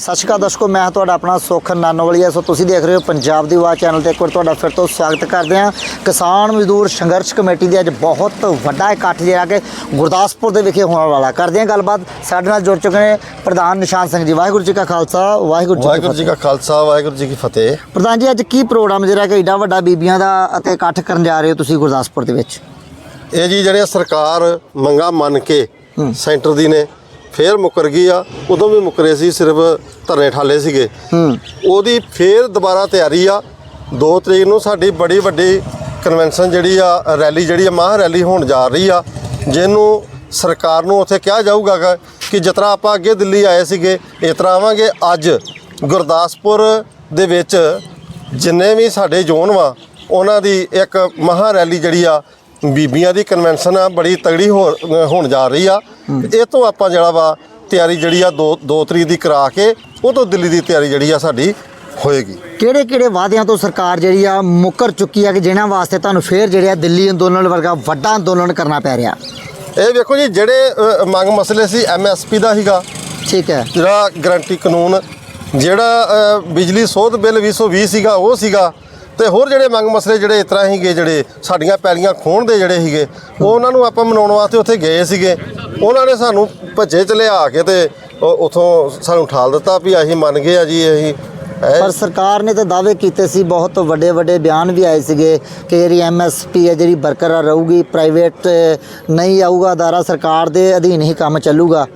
ਸਤਿ ਸ਼੍ਰੀ ਅਕਾਲ ਦਰਸ਼ਕੋ ਮੈਂ ਤੁਹਾਡਾ ਆਪਣਾ ਸੁਖ ਨਾਨੋਵਾਲੀਆ। ਸੋ ਤੁਸੀਂ ਦੇਖ ਰਹੇ ਹੋ ਪੰਜਾਬ ਦੀ ਆਵਾਜ਼ ਚੈਨਲ ਤੇ ਇੱਕ ਵਾਰ ਤੁਹਾਡਾ ਫਿਰ ਤੋਂ ਸਵਾਗਤ ਕਰਦੇ ਹਾਂ। ਕਿਸਾਨ ਮਜ਼ਦੂਰ ਸੰਘਰਸ਼ ਕਮੇਟੀ ਦੇ ਅੱਜ ਬਹੁਤ ਵੱਡਾ ਇਕੱਠ ਜਿਹੜਾ ਕਿ ਗੁਰਦਾਸਪੁਰ ਦੇ ਵਿਖੇ ਹੋਣ ਵਾਲਾ। ਕਰਦੇ ਹਾਂ ਗੱਲਬਾਤ। ਸਾਡੇ ਨਾਲ ਜੁੜ ਚੁੱਕੇ ਨੇ ਪ੍ਰਧਾਨ ਨਿਸ਼ਾਨ ਸਿੰਘ ਜੀ। ਵਾਹਿਗੁਰੂ ਜੀ ਕਾ ਖਾਲਸਾ ਵਾਹਿਗੁਰੂ ਜੀ ਕੀ ਵਾਹਿਗੁਰੂ ਜੀ ਕਾ ਖਾਲਸਾ ਵਾਹਿਗੁਰੂ ਜੀ ਕੀ ਫਤਿਹ। ਪ੍ਰਧਾਨ ਜੀ ਅੱਜ ਕੀ ਪ੍ਰੋਗਰਾਮ ਜਿਹੜਾ ਕਿ ਏਡਾ ਵੱਡਾ ਬੀਬੀਆਂ ਦਾ ਅਤੇ ਇਕੱਠ ਕਰਨ ਜਾ ਰਹੇ ਹੋ ਤੁਸੀਂ ਗੁਰਦਾਸਪੁਰ ਦੇ ਵਿੱਚ? ਇਹ ਜੀ ਜਿਹੜੇ ਸਰਕਾਰ ਮੰਗਾ ਮੰਨ ਕੇ ਸੈਂਟਰ ਦੀ ਨੇ ਫੇਰ ਮੁਕਰ ਗਈ ਆ। ਉਦੋਂ ਵੀ ਮੁਕਰੇ ਸੀ ਸਿਰਫ ਧਰਨੇ ਠਾਲੇ ਸੀਗੇ। ਹੂੰ। ਉਹਦੀ ਫੇਰ ਦੁਬਾਰਾ ਤਿਆਰੀ ਆ। 2 ਤਰੀਕ ਨੂੰ ਸਾਡੀ ਬੜੀ ਵੱਡੀ ਕਨਵੈਨਸ਼ਨ ਜਿਹੜੀ ਆ ਰੈਲੀ ਜਿਹੜੀ ਆ ਮਹਾ ਰੈਲੀ ਹੋਣ ਜਾ ਰਹੀ ਆ। ਜਿਹਨੂੰ ਸਰਕਾਰ ਨੂੰ ਉੱਥੇ ਕਿਹਾ ਜਾਊਗਾ ਕਿ ਤਰ੍ਹਾਂ ਆਪਾਂ ਅੱਗੇ ਦਿੱਲੀ ਆਏ ਸੀਗੇ ਇਸ ਤਰ੍ਹਾਂ ਆਵਾਂਗੇ ਅੱਜ। ਗੁਰਦਾਸਪੁਰ ਦੇ ਵਿੱਚ ਜਿੰਨੇ ਵੀ ਸਾਡੇ ਜ਼ੋਨ ਵਾ ਉਹਨਾਂ ਦੀ ਇੱਕ ਮਹਾ ਰੈਲੀ ਜਿਹੜੀ ਆ ਬੀਬੀਆਂ ਦੀ ਕਨਵੈਨਸ਼ਨ ਆ ਬੜੀ ਤਗੜੀ ਹੋਣ ਜਾ ਰਹੀ ਆ। ਇਹ ਤੋਂ ਆਪਾਂ ਜਿਹੜਾ ਵਾ ਤਿਆਰੀ ਜਿਹੜੀ ਆ 2 2 ਤਰੀਕ ਦੀ ਕਰਾ ਕੇ ਉਹ ਤੋਂ ਦਿੱਲੀ ਦੀ ਤਿਆਰੀ ਜਿਹੜੀ ਆ ਸਾਡੀ ਹੋਏਗੀ। ਕਿਹੜੇ ਕਿਹੜੇ ਵਾਅਦਿਆਂ ਤੋਂ ਸਰਕਾਰ ਜਿਹੜੀ ਆ ਮੁੱਕਰ ਚੁੱਕੀ ਆ ਕਿ ਜਿਨ੍ਹਾਂ ਵਾਸਤੇ ਤੁਹਾਨੂੰ ਫੇਰ ਜਿਹੜੇ ਆ ਦਿੱਲੀ ਅੰਦੋਲਨ ਵਰਗਾ ਵੱਡਾ ਅੰਦੋਲਨ ਕਰਨਾ ਪੈ ਰਿਹਾ? ਇਹ ਵੇਖੋ ਜੀ ਜਿਹੜੇ ਮੰਗ ਮਸਲੇ ਸੀ ਐਮਐਸਪੀ ਦਾ ਸੀਗਾ। ਠੀਕ ਹੈ। ਜਿਹੜਾ ਗਰੰਟੀ ਕਾਨੂੰਨ ਜਿਹੜਾ ਬਿਜਲੀ ਸੋਧ ਬਿੱਲ 220 ਸੀਗਾ ਉਹ ਸੀਗਾ। ਤੇ ਹੋਰ ਜਿਹੜੇ ਮੰਗ ਮਸਲੇ ਜਿਹੜੇ ਇਸ ਤਰ੍ਹਾਂ ਸੀਗੇ ਜਿਹੜੇ ਸਾਡੀਆਂ ਪੈਲੀਆਂ ਖੋਣ ਦੇ ਜਿਹੜੇ ਸੀਗੇ ਉਹ ਉਹਨਾਂ ਨੂੰ ਆਪਾਂ ਮਨਾਉਣ ਵਾਸਤੇ ਉੱਥੇ ਗਏ ਸੀਗੇ। ਉਹਨਾਂ ਨੇ ਸਾਨੂੰ ਭੱਜੇ ਚ ਲਿਆ ਕੇ ਤੇ ਉੱਥੋਂ ਸਾਨੂੰ ਠਾਲ ਦਿੱਤਾ ਵੀ ਅਸੀਂ ਮੰਨ ਗਏ ਆ ਜੀ ਅਸੀਂ ਪਰ ਸਰਕਾਰ ਨੇ ਤਾਂ ਦਾਅਵੇ ਕੀਤੇ ਸੀ ਬਹੁਤ ਵੱਡੇ ਵੱਡੇ ਬਿਆਨ ਵੀ ਆਏ ਸੀਗੇ ਕਿ ਜਿਹੜੀ ਐਮਐਸਪੀ ਹੈ ਜਿਹੜੀ ਬਰਕਰਾਰ ਰਹੂਗੀ ਪ੍ਰਾਈਵੇਟ ਨਹੀਂ ਆਊਗਾ ਅਦਾਰਾ ਸਰਕਾਰ ਦੇ ਅਧੀਨ ਹੀ ਕੰਮ ਚੱਲੂਗਾ।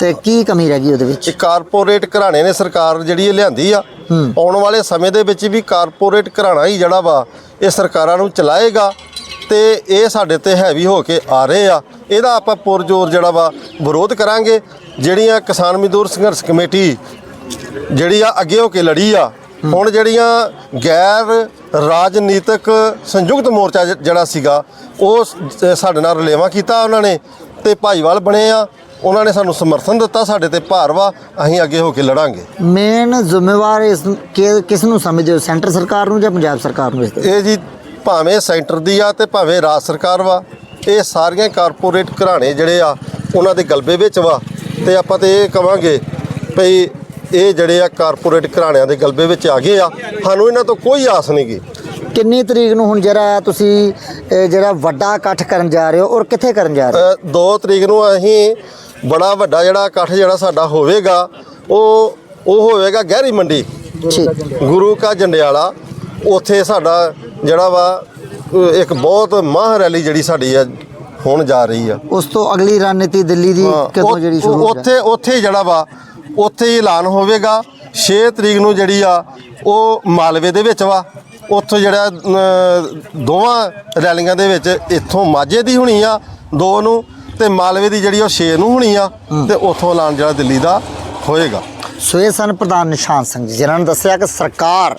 ਤੇ ਕੀ ਕਮੀ ਰਹਿ ਗਈ ਉਹਦੇ ਵਿੱਚ? ਕਾਰਪੋਰੇਟ ਘਰਾਣੇ ਨੇ ਸਰਕਾਰ ਜਿਹੜੀ ਇਹ ਲਿਆਂਦੀ ਆ ਆਉਣ ਵਾਲੇ ਸਮੇਂ ਦੇ ਵਿੱਚ ਵੀ ਕਾਰਪੋਰੇਟ ਘਰਾਣਾ ਹੀ ਜਿਹੜਾ ਵਾ ਇਹ ਸਰਕਾਰਾਂ ਨੂੰ ਚਲਾਏਗਾ ਤੇ ਇਹ ਸਾਡੇ ਤੇ ਹੈਵੀ ਹੋ ਕੇ ਆ ਰਹੇ ਆ। ਇਹਦਾ ਆਪਾਂ ਪੁਰਜੋਰ ਜਿਹੜਾ ਵਾ ਵਿਰੋਧ ਕਰਾਂਗੇ। ਜਿਹੜੀਆਂ ਕਿਸਾਨ ਮਜ਼ਦੂਰ ਸੰਘਰਸ਼ ਕਮੇਟੀ ਜਿਹੜੀ ਆ ਅੱਗੇ ਹੋ ਕੇ ਲੜੀ ਆ ਹੁਣ ਜਿਹੜੀਆਂ ਗੈਰ ਰਾਜਨੀਤਿਕ ਸੰਯੁਕਤ ਮੋਰਚਾ ਜਿਹੜਾ ਸੀਗਾ ਉਹ ਸਾਡੇ ਨਾਲ ਰਲੇਵਾ ਕੀਤਾ ਉਹਨਾਂ ਨੇ ਤੇ ਭਾਈਵਾਲ ਬਣੇ ਆ। ਉਹਨਾਂ ਨੇ ਸਾਨੂੰ ਸਮਰਥਨ ਦਿੱਤਾ ਸਾਡੇ ਤੇ ਭਾਰ ਵਾ ਅਸੀਂ ਅੱਗੇ ਹੋ ਕੇ ਲੜਾਂਗੇ। ਮੇਨ ਜ਼ਿੰਮੇਵਾਰ ਇਸ ਕਿ- ਕਿਸ ਨੂੰ ਸਮਝਦੇ ਹੋ ਸੈਂਟਰ ਸਰਕਾਰ ਨੂੰ ਜਾਂ ਪੰਜਾਬ ਸਰਕਾਰ ਨੂੰ ਇਸ ਦੇ ਇਹ ਜੀ ਭਾਵੇਂ ਸੈਂਟਰ ਦੀ ਆ ਤੇ ਭਾਵੇਂ ਰਾਜ ਸਰਕਾਰ ਵਾ ਇਹ ਸਾਰੀਆਂ ਕਾਰਪੋਰੇਟ ਘਰਾਣੇ ਜਿਹੜੇ ਆ ਉਹਨਾਂ ਦੇ ਗਲਬੇ ਵਿੱਚ ਵਾ ਤੇ ਆਪਾਂ ਤੇ ਇਹ ਕਵਾਂਗੇ ਭਈ ਇਹ ਜਿਹੜੇ ਆ ਕਾਰਪੋਰੇਟ ਘਰਾਣਿਆਂ ਦੇ ਗਲਬੇ ਵਿੱਚ ਆ ਗਏ ਆ ਸਾਨੂੰ ਇਹਨਾਂ ਤੋਂ ਕੋਈ ਆਸ ਨਹੀਂ ਗੀ। ਕਿੰਨੀ ਤਰੀਕ ਨੂੰ ਹੁਣ ਜਿਹੜਾ ਤੁਸੀਂ ਇਹ ਜਿਹੜਾ ਵੱਡਾ ਇਕੱਠ ਕਰਨ ਜਾ ਰਹੇ ਹੋ ਔਰ ਕਿੱਥੇ ਕਰਨ ਜਾ ਰਹੇ ਹੋ? 2 ਤਰੀਕ ਨੂੰ ਅਸੀਂ ਬੜਾ ਵੱਡਾ ਜਿਹੜਾ ਇਕੱਠ ਜਿਹੜਾ ਸਾਡਾ ਹੋਵੇਗਾ ਉਹ ਉਹ ਹੋਵੇਗਾ ਗਹਿਰੀ ਮੰਡੀ। ਗੁਰੂ ਕਾ ਜੰਡਿਆਲਾ ਉੱਥੇ ਸਾਡਾ ਜਿਹੜਾ ਵਾ ਇੱਕ ਬਹੁਤ ਮਾਹ ਰੈਲੀ ਜਿਹੜੀ ਸਾਡੀ ਆ ਹੋਣ ਜਾ ਰਹੀ ਆ। ਉਸ ਤੋਂ ਅਗਲੀ ਰਣਨੀਤੀ ਦਿੱਲੀ ਦੀ ਹਾਂ, ਕਦੋਂ ਜਿਹੜੀ ਸ਼ੁਰੂ ਹੋਵੇਗੀ ਉੱਥੇ ਉੱਥੇ ਹੀ ਜਿਹੜਾ ਵਾ ਉੱਥੇ ਹੀ ਐਲਾਨ ਹੋਵੇਗਾ। 6 ਤਰੀਕ ਨੂੰ ਜਿਹੜੀ ਆ ਉਹ ਮਾਲਵੇ ਦੇ ਵਿੱਚ ਵਾ। ਉੱਥੋਂ ਜਿਹੜਾ ਦੋਵਾਂ ਰੈਲੀਆਂ ਦੇ ਵਿੱਚ ਇੱਥੋਂ ਮਾਝੇ ਦੀ ਹੋਣੀ ਆ ਦੋ ਨੂੰ ਤੇ ਮਾਲਵੇ ਦੀ ਜਿਹੜੀ ਉਹ 6 ਨੂੰ ਹੋਣੀ ਆ ਤੇ ਉੱਥੋਂ ਐਲਾਨ ਜਿਹੜਾ ਦਿੱਲੀ ਦਾ ਹੋਏਗਾ। ਸੋ ਇਹ ਸਨ ਪ੍ਰਧਾਨ ਨਿਸ਼ਾਨ ਸਿੰਘ ਜੀ ਜਿਨ੍ਹਾਂ ਨੇ ਦੱਸਿਆ ਕਿ ਸਰਕਾਰ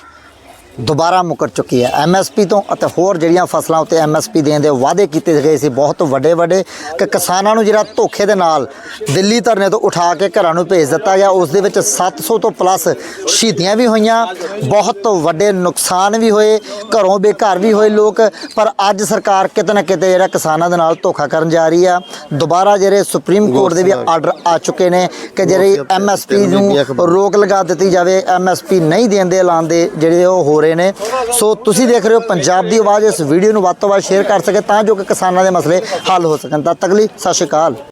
ਦੁਬਾਰਾ ਮੁਕਰ ਚੁੱਕੀ ਹੈ। ਐਮਐਸਪੀ ਤੋਂ ਅਤੇ ਹੋਰ ਜਿਹੜੀਆਂ ਫਸਲਾਂ ਉੱਤੇ ਐਮਐਸਪੀ ਦੇਣ ਦੇ ਵਾਅਦੇ ਕੀਤੇ ਗਏ ਸੀ ਬਹੁਤ ਵੱਡੇ ਵੱਡੇ ਕਿ ਕਿਸਾਨਾਂ ਨੂੰ ਜਿਹੜਾ ਧੋਖੇ ਦੇ ਨਾਲ ਦਿੱਲੀ ਧਰਨੇ ਤੋਂ ਉਠਾ ਕੇ ਘਰਾਂ ਨੂੰ ਭੇਜ ਦਿੱਤਾ ਗਿਆ। ਉਸ ਦੇ ਵਿੱਚ 700 ਤੋਂ ਪਲੱਸ ਸ਼ਹੀਦੀਆਂ ਵੀ ਹੋਈਆਂ ਬਹੁਤ ਵੱਡੇ ਨੁਕਸਾਨ ਵੀ ਹੋਏ ਘਰੋਂ ਬੇਘਰ ਵੀ ਹੋਏ ਲੋਕ। ਪਰ ਅੱਜ ਸਰਕਾਰ ਕਿਤੇ ਨਾ ਕਿਤੇ ਜਿਹੜਾ ਕਿਸਾਨਾਂ ਦੇ ਨਾਲ ਧੋਖਾ ਕਰਨ ਜਾ ਰਹੀ ਆ। ਦੁਬਾਰਾ ਜਿਹੜੇ ਸੁਪਰੀਮ ਕੋਰਟ ਦੇ ਵੀ ਆਰਡਰ ਆ ਚੁੱਕੇ ਨੇ ਕਿ ਜਿਹੜੀ ਐਮਐਸਪੀ ਨੂੰ ਰੋਕ ਲਗਾ ਦਿੱਤੀ ਜਾਵੇ। ਐਮਐਸਪੀ ਨਹੀਂ ਦੇਣ ਦੇ ਐਲਾਨ ਦੇ ਜਿਹੜੇ ਉਹ ਹੋ ਰਹੇ ਨੇ। ਸੋ ਤੁਸੀਂ ਦੇਖ ਰਹੇ ਹੋ ਪੰਜਾਬ ਦੀ ਆਵਾਜ਼, ਇਸ ਵੀਡੀਓ ਨੂੰ ਵੱਧ ਤੋਂ ਵੱਧ ਸ਼ੇਅਰ ਕਰ ਸਕੇ ਤਾਂ ਜੋ ਕਿ ਕਿਸਾਨਾਂ ਦੇ ਮਸਲੇ ਹੱਲ ਹੋ ਸਕਣ। ਤਾਂ ਤੱਕ ਲਈ ਸਤਿ ਸ਼੍ਰੀ ਅਕਾਲ।